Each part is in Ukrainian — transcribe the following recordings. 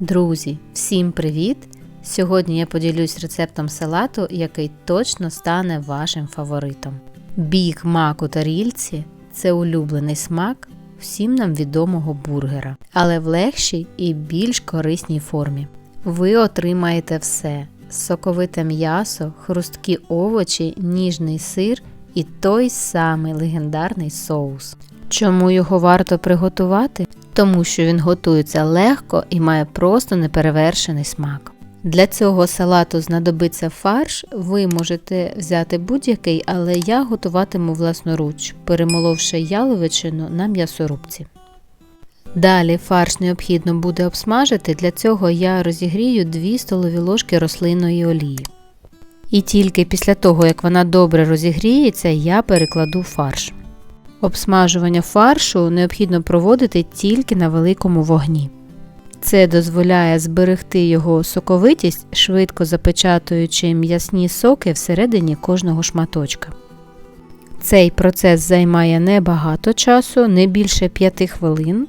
Друзі, всім привіт! Сьогодні я поділюсь рецептом салату, який точно стане вашим фаворитом. Біг мак у тарільці це улюблений смак всім нам відомого бургера, але в легшій і більш корисній формі. Ви отримаєте все: соковите м'ясо, хрусткі овочі, ніжний сир і той самий легендарний соус. Чому його варто приготувати? Тому що він готується легко і має просто неперевершений смак. Для цього салату знадобиться фарш, ви можете взяти будь-який, але я готуватиму власноруч, перемоловши яловичину на м'ясорубці. Далі фарш необхідно буде обсмажити, для цього я розігрію 2 столові ложки рослинної олії. І тільки після того, як вона добре розігріється, я перекладу фарш. Обсмажування фаршу необхідно проводити тільки на великому вогні. Це дозволяє зберегти його соковитість, швидко запечатуючи м'ясні соки всередині кожного шматочка. Цей процес займає небагато часу, не більше 5 хвилин.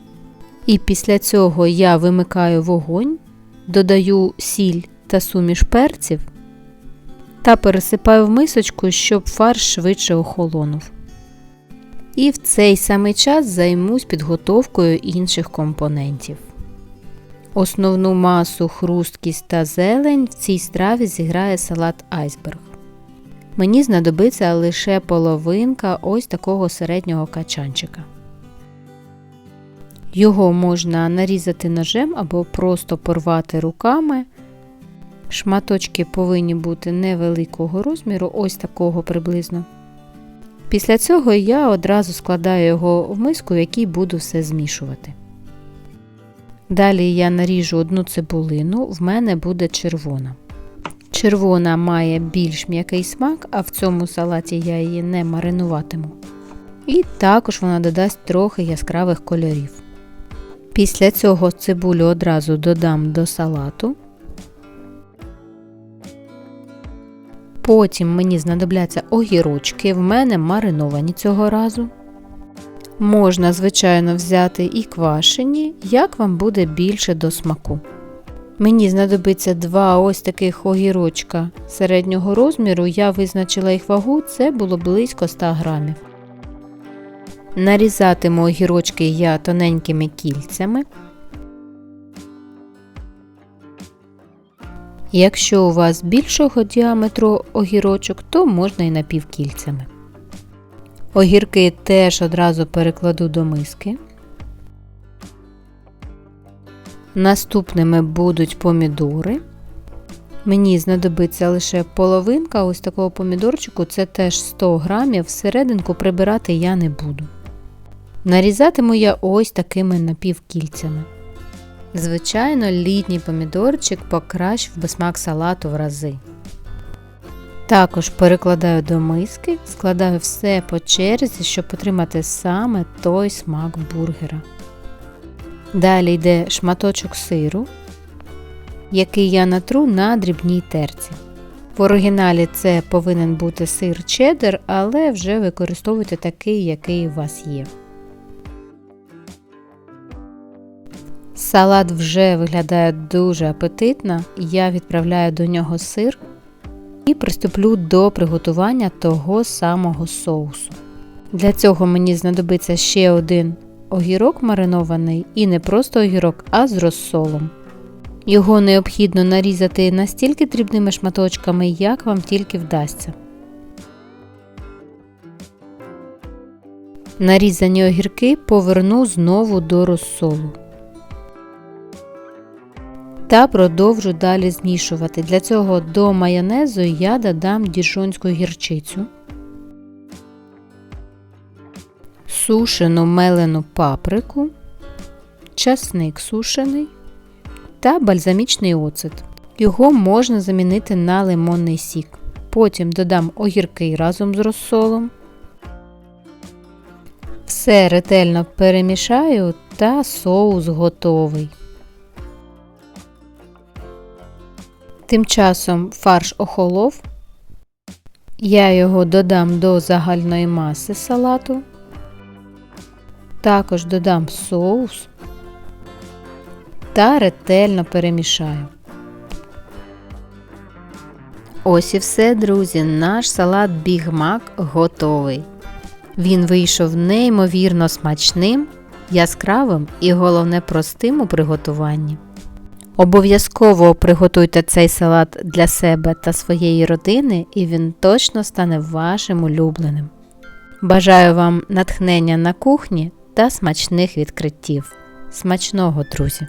І після цього я вимикаю вогонь, додаю сіль та суміш перців та пересипаю в мисочку, щоб фарш швидше охолонув. І в цей самий час займусь підготовкою інших компонентів. Основну масу, хрусткість та зелень в цій страві зіграє салат айсберг. Мені знадобиться лише половинка ось такого середнього качанчика. Його можна нарізати ножем або просто порвати руками. Шматочки повинні бути невеликого розміру, ось такого приблизно. Після цього я одразу складаю його в миску, в якій буду все змішувати. Далі я наріжу одну цибулину, в мене буде червона. Червона має більш м'який смак, а в цьому салаті я її не маринуватиму. І також вона додасть трохи яскравих кольорів. Після цього цибулю одразу додам до салату. Потім мені знадобляться огірочки, в мене мариновані цього разу. Можна, звичайно, взяти і квашені, як вам буде більше до смаку. Мені знадобиться два ось таких огірочка середнього розміру, я визначила їх вагу, це було близько 100 грамів. Нарізатиму огірочки я тоненькими кільцями. Якщо у вас більшого діаметру огірочок, то можна і напівкільцями. Огірки теж одразу перекладу до миски. Наступними будуть помідори. Мені знадобиться лише половинка ось такого помідорчику, це теж 100 грамів, всерединку прибирати я не буду. Нарізатиму я ось такими напівкільцями. Звичайно, літній помідорчик покращив би смак салату в рази. Також перекладаю до миски, складаю все по черзі, щоб отримати саме той смак бургера. Далі йде шматочок сиру, який я натру на дрібній терці. В оригіналі це повинен бути сир чеддер, але вже використовуйте такий, який у вас є. Салат вже виглядає дуже апетитно, я відправляю до нього сир і приступлю до приготування того самого соусу. Для цього мені знадобиться ще один огірок маринований і не просто огірок, а з розсолом. Його необхідно нарізати настільки дрібними шматочками, як вам тільки вдасться. Нарізані огірки поверну знову до розсолу та продовжу далі змішувати. Для цього до майонезу я додам діжонську гірчицю, сушену мелену паприку, часник сушений та бальзамічний оцет. Його можна замінити на лимонний сік. Потім додам огірки разом з розсолом. Все ретельно перемішаю та соус готовий. Тим часом фарш охолов, я його додам до загальної маси салату, також додам соус та ретельно перемішаю. Ось і все, друзі, наш салат Big Mac готовий. Він вийшов неймовірно смачним, яскравим і головне простим у приготуванні. Обов'язково приготуйте цей салат для себе та своєї родини, і він точно стане вашим улюбленим. Бажаю вам натхнення на кухні та смачних відкриттів. Смачного, друзі!